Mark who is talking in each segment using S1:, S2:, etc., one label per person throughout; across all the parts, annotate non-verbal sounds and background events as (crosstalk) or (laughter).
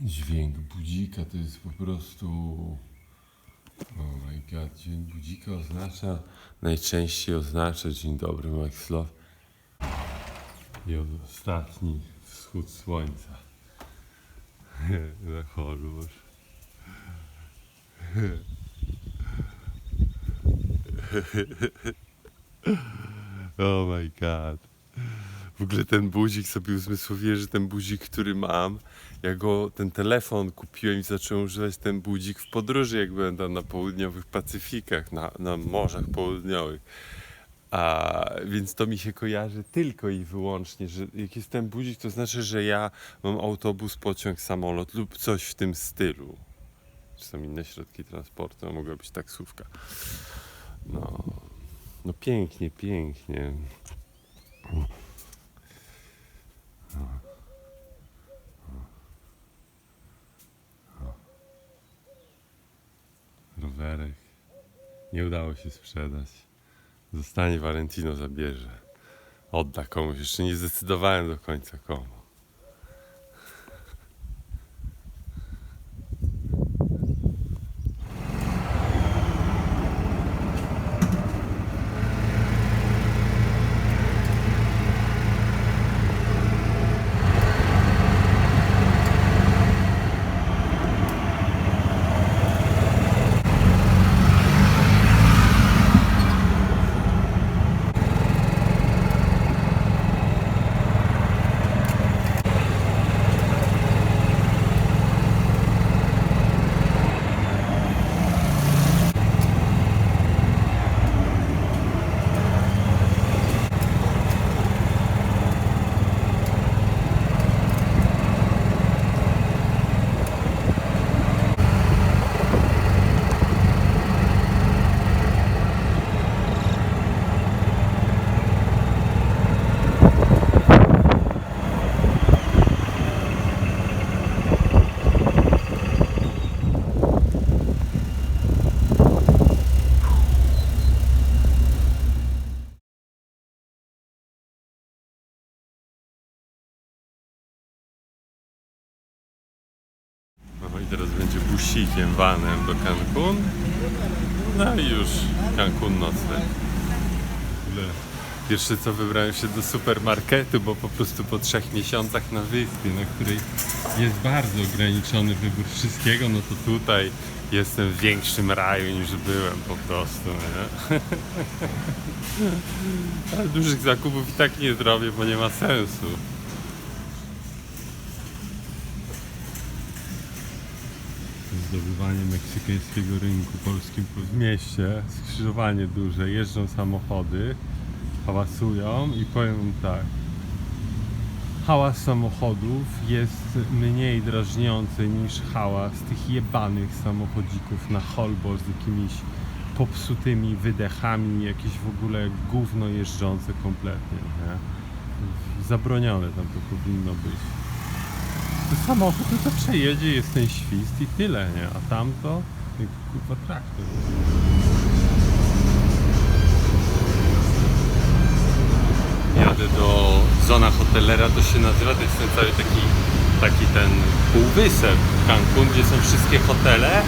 S1: Dźwięk budzika to jest po prostu. Oh my god, dźwięk budzika oznacza. Najczęściej oznacza dzień dobry, Max Love. I ostatni wschód słońca. (laughs) Na horror. (laughs) Oh my god. W ogóle ten budzik sobie uzmysłowiłem, że ten budzik, który mam, ja go, ten telefon kupiłem i zacząłem używać ten budzik w podróży, jak byłem tam na południowych Pacyfikach, na, na morzach południowych. A więc to mi się kojarzy tylko i wyłącznie, że jak jest ten budzik, to znaczy, że ja mam autobus, pociąg, samolot lub coś w tym stylu. Czy są inne środki transportu, a mogła być taksówka. No, no pięknie, pięknie. Nie udało się sprzedać. Zostanie Valentino zabierze. Odda komuś. Jeszcze nie zdecydowałem do końca komu. No i teraz będzie busikiem, vanem do Cancun. No i już Cancun nocny. Pierwsze co wybrałem się do supermarketu, bo po prostu po trzech miesiącach na wyspie, na której jest bardzo ograniczony wybór wszystkiego, no to tutaj jestem w większym raju niż byłem po prostu, nie? (laughs) Ale dużych zakupów i tak nie zrobię, bo nie ma sensu. Zdobywanie meksykańskiego rynku polskim w mieście, skrzyżowanie duże, jeżdżą samochody, hałasują i powiem tak. Hałas samochodów jest mniej drażniący niż hałas tych jebanych samochodzików na holbo z jakimiś popsutymi wydechami, jakieś w ogóle gówno jeżdżące kompletnie, nie? Zabronione tam to powinno być samochód to, przejedzie, jest ten świst i tyle, nie? A tamto, jak kurwa traktor. Jadę do zona hotelera, to się nazywa, to jest ten cały taki, taki ten półwysep w Cancun, gdzie są wszystkie hotele,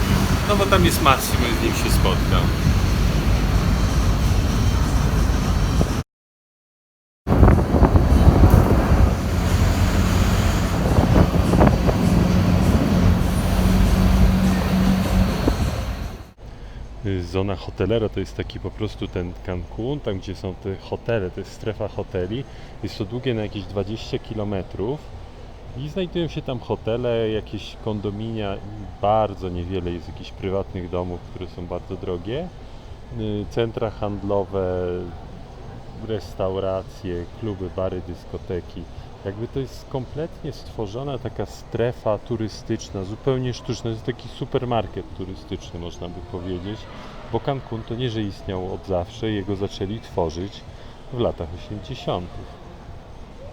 S1: no bo tam jest Massimo i z nim się spotkam. Zona hotelera to jest taki po prostu ten Cancun, tam gdzie są te hotele, to jest strefa hoteli. Jest to długie na jakieś 20 km i znajdują się tam hotele, jakieś kondominia, bardzo niewiele jest jakichś prywatnych domów, które są bardzo drogie. Y, Centra handlowe, restauracje, kluby, bary, dyskoteki. Jakby to jest kompletnie stworzona taka strefa turystyczna, zupełnie sztuczna. To jest taki supermarket turystyczny, można by powiedzieć, bo Cancun to nie, że istniał od zawsze, jego zaczęli tworzyć w latach 80.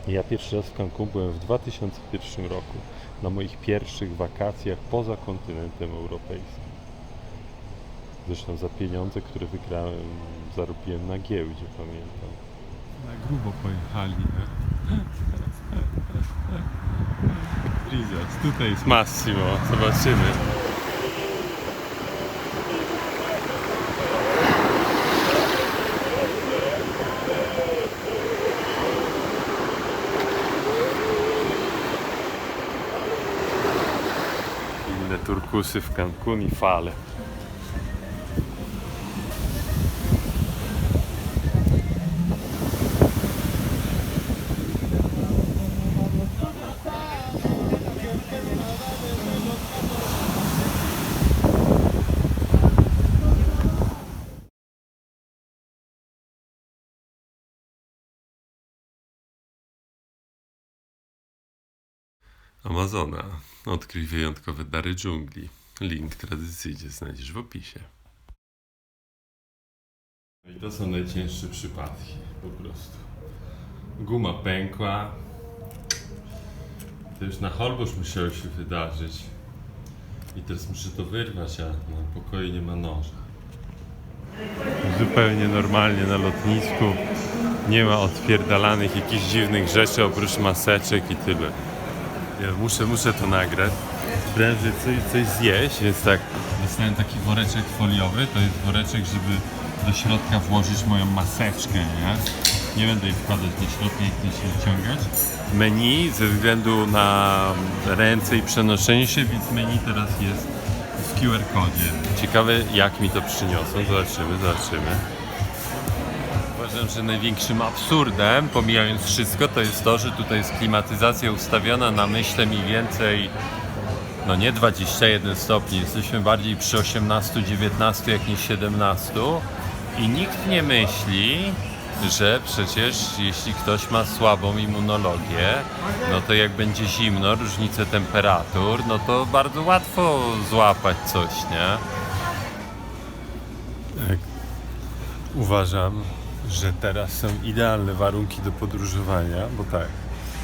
S1: Ja pierwszy raz w Cancun byłem w 2001 roku, na moich pierwszych wakacjach poza kontynentem europejskim. Zresztą za pieniądze, które wygrałem, zarobiłem na giełdzie, pamiętam. Na grubo pojechali? (laughs) Jesus. Tutaj jest Massimo. Zobaczymy. Inne turkusy Amazona. Odkryj wyjątkowe dary dżungli. Link tradycyjnie znajdziesz w opisie. No I to są najcięższe przypadki, po prostu. Guma pękła. To już na Holbosz musiało się wydarzyć. I teraz muszę to wyrwać, a na pokoju nie ma noża. Zupełnie normalnie na lotnisku. Nie ma odpierdalanych jakichś dziwnych rzeczy oprócz maseczek i tyle. Ja muszę, muszę to nagrać. Prędzej coś, coś zjeść, więc tak. Dostałem taki woreczek foliowy. To jest woreczek, żeby do środka włożyć moją maseczkę, nie? Nie będę jej wkładać do środka i chcę się wyciągać. Menu ze względu na ręce i przenoszenie się, więc menu teraz jest w QR kodzie. Ciekawe jak mi to przyniosą. Zobaczymy, zobaczymy. Uważam, że największym absurdem, pomijając wszystko, to jest to, że tutaj jest klimatyzacja ustawiona na myślę mniej więcej, no nie 21 stopni, jesteśmy bardziej przy 18-19 jak nie 17 i nikt nie myśli, że przecież jeśli ktoś ma słabą immunologię, no to jak będzie zimno, różnice temperatur, no to bardzo łatwo złapać coś, nie? Tak. Uważam, że teraz są idealne warunki do podróżowania, bo tak,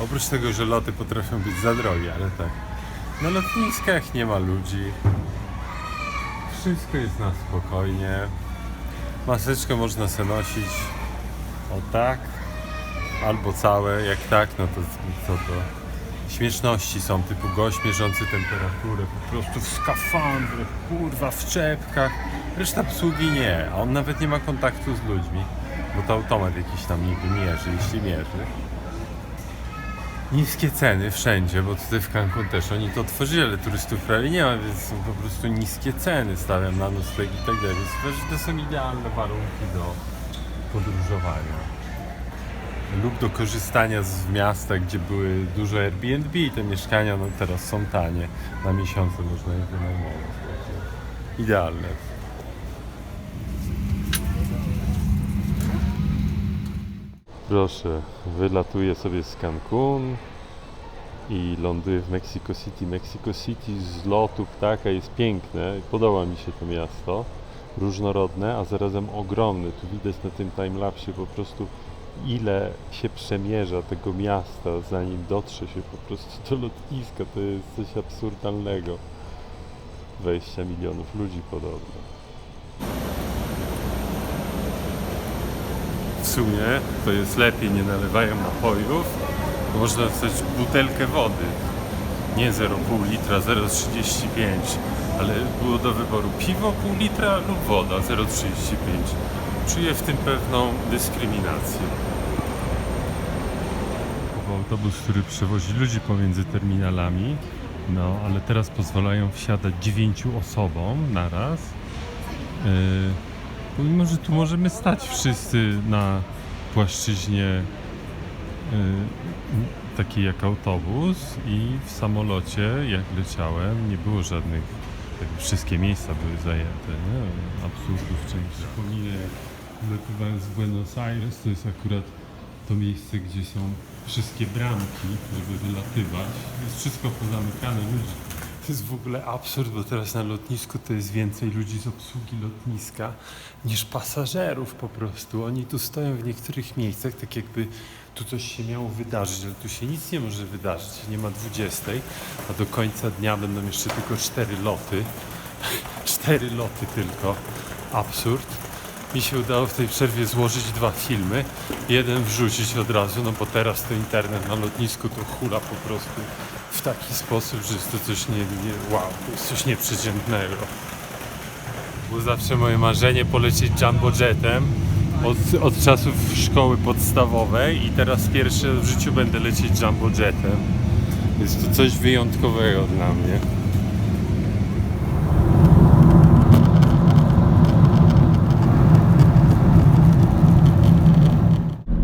S1: oprócz tego, że loty potrafią być za drogie, ale tak, na lotniskach nie ma ludzi, wszystko jest na spokojnie, maseczkę można se nosić. O tak, albo całe, jak tak, no to co to? Śmieszności są, typu gość mierzący temperaturę, po prostu w skafandrach, kurwa, w czepkach. Reszta obsługi nie, a on nawet nie ma kontaktu z ludźmi, bo to automat jakiś tam niby mierzy, jeśli mierzy. Niskie ceny wszędzie, bo tutaj w Cancun też oni to otworzyli, ale turystów prawie nie ma, więc są po prostu niskie ceny, stawiam na nocleg i tak dalej, więc to są idealne warunki do podróżowania lub do korzystania z miasta, gdzie były duże Airbnb i te mieszkania no teraz są tanie. Na miesiące można je wynajmować. Idealne. Proszę, wylatuję sobie z Cancun i ląduję w Mexico City. Mexico City z lotu ptaka jest piękne, podoba mi się to miasto. Różnorodne, a zarazem ogromne. Tu widać na tym timelapsie po prostu ile się przemierza tego miasta, zanim dotrze się po prostu do lotniska. To jest coś absurdalnego. 20 milionów ludzi podobno. W sumie to jest lepiej, nie nalewają napojów. Można dostać butelkę wody. Nie 0,5 litra, 0,35, ale było do wyboru piwo pół litra lub woda 0,35. Czuję w tym pewną dyskryminację. Autobus, który przewozi ludzi pomiędzy terminalami, no ale teraz pozwalają wsiadać dziewięciu osobom naraz. Yy, pomimo, że tu możemy stać wszyscy na płaszczyźnie yy, takiej jak autobus i w samolocie, jak leciałem, nie było żadnych, jakby wszystkie miejsca były zajęte, nie? Absurdów części. Przypominę, jak wylatywałem z Buenos Aires, to jest akurat to miejsce, gdzie są wszystkie bramki, żeby wylatywać. Jest wszystko pozamykane, ludzi. To jest w ogóle absurd, bo teraz na lotnisku to jest więcej ludzi z obsługi lotniska niż pasażerów po prostu. Oni tu stoją w niektórych miejscach, tak jakby tu coś się miało wydarzyć, ale tu się nic nie może wydarzyć. Nie ma 20, a do końca dnia będą jeszcze tylko cztery loty. (laughs) cztery loty tylko. Absurd mi się udało w tej przerwie złożyć dwa filmy. Jeden wrzucić od razu, no bo teraz to internet na lotnisku to hula po prostu w taki sposób, że jest to coś nie, nie wow, to jest coś nieprzeciętnego. Było zawsze moje marzenie polecieć jumbo jetem od, od czasów szkoły podstawowej i teraz pierwszy w życiu będę lecieć jumbo jetem. Jest to coś wyjątkowego dla mnie.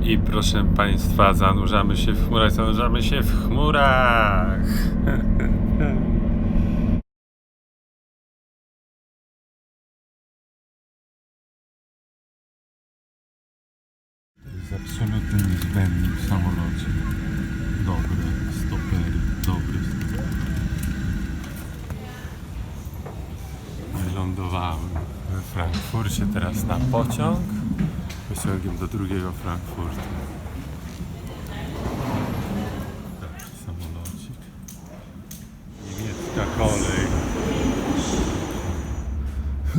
S1: I proszę Państwa, zanurzamy się w chmurach, zanurzamy się w chmurach. Jest absolutny niezbędnik w samolocie. Dobre stopery, dobre stopery. Wylądowałem we Frankfurcie teraz na pociąg. Pociągiem do drugiego Frankfurtu.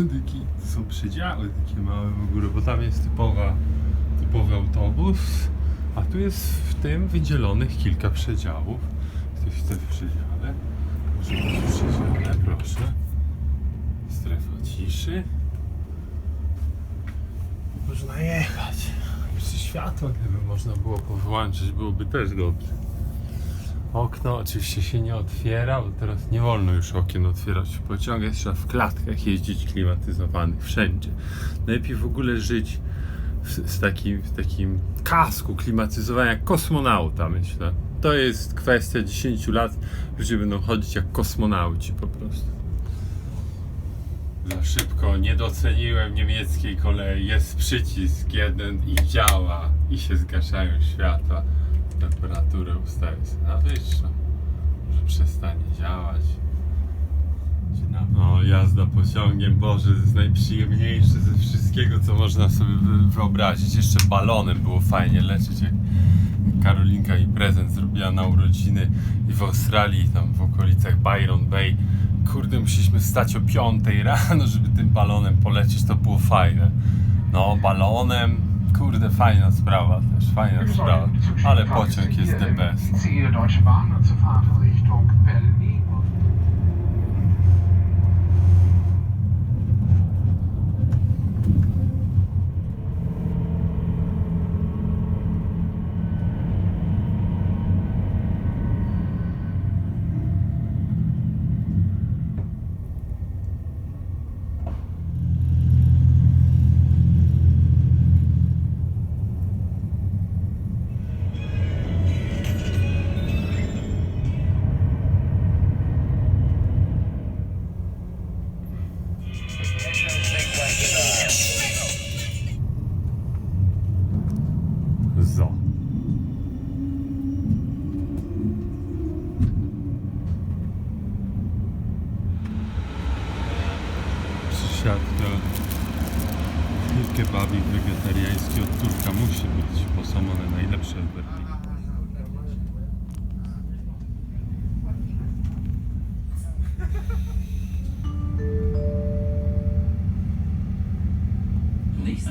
S1: Taki, są przedziały takie małe w ogóle, bo tam jest typowa, typowy autobus, a tu jest w tym wydzielonych kilka przedziałów. Ktoś chce w przedziale. Przedziale, proszę. Strefa ciszy. Można jechać. Jeszcze światło, gdyby można było powłączyć, byłoby też dobrze. Okno oczywiście się nie otwiera, bo teraz nie wolno już okien otwierać w pociągach, trzeba w klatkach jeździć klimatyzowanych wszędzie. Najlepiej w ogóle żyć w, z takim, w takim kasku klimatyzowania jak kosmonauta, myślę. To jest kwestia 10 lat, ludzie będą chodzić jak kosmonauci po prostu. Za szybko nie doceniłem niemieckiej kolei. Jest przycisk jeden i działa i się zgaszają światła. Temperaturę ustawię sobie na wyższą. Może przestanie działać. No, jazda pociągiem, Boże, to jest najprzyjemniejsze ze wszystkiego, co można sobie wy- wyobrazić. Jeszcze balonem było fajnie lecieć, jak Karolinka mi prezent zrobiła na urodziny i w Australii, tam w okolicach Byron Bay. Kurde, musieliśmy stać o 5 rano, żeby tym balonem polecieć, to było fajne. No, balonem, kurde, fajna sprawa też, fajna sprawa. Ale pociąg jest the best.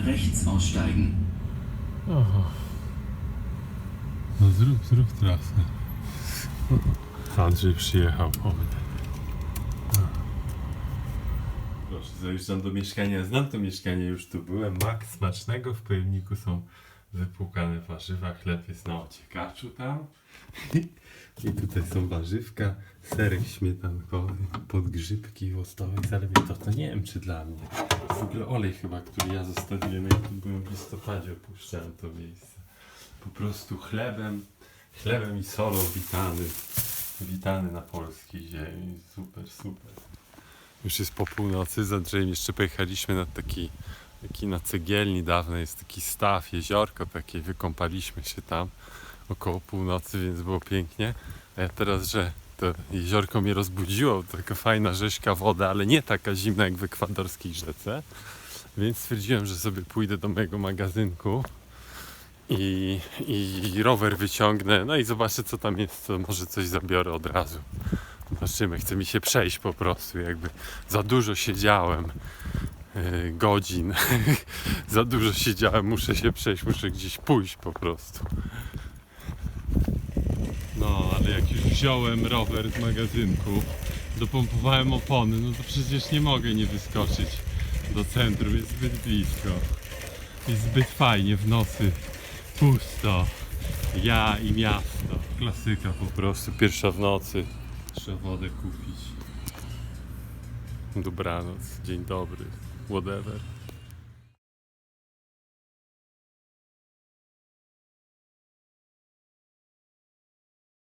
S2: Rechts aussteigen.
S1: No zrób, zrób trasę. Andrzej przyjechał po mnie. Proszę, zajeżdżam do mieszkania. Znam to mieszkanie, już tu byłem. Mak smacznego. W pojemniku są wypłukane warzywa. Chleb jest na ociekaczu tam. (laughs) I tutaj są warzywka, serek śmietankowy, podgrzybki w zaledwie to, to nie wiem czy dla mnie. W ogóle olej chyba, który ja zostawiłem, jak tu byłem w listopadzie, opuszczałem to miejsce. Po prostu chlebem, chlebem i solą witany, witany na polskiej ziemi. Super, super. Już jest po północy, z Andrzejem jeszcze pojechaliśmy na taki, na cegielni dawno jest taki staw, jeziorko takie, wykąpaliśmy się tam około północy, więc było pięknie. A ja teraz, że to jeziorko mnie rozbudziło, taka fajna rzeźka woda, ale nie taka zimna jak w ekwadorskiej rzece. Więc stwierdziłem, że sobie pójdę do mojego magazynku i, i rower wyciągnę, no i zobaczę co tam jest, to może coś zabiorę od razu. Zobaczymy, chce mi się przejść po prostu, jakby za dużo siedziałem godzin, (laughs) za dużo siedziałem, muszę się przejść, muszę gdzieś pójść po prostu. No, ale jak już wziąłem rower z magazynku, dopompowałem opony, no to przecież nie mogę nie wyskoczyć do centrum, jest zbyt blisko. Jest zbyt fajnie w nocy, pusto. Ja i miasto. Klasyka po prostu, pierwsza w nocy. Trzeba wodę kupić. Dobranoc, dzień dobry, whatever.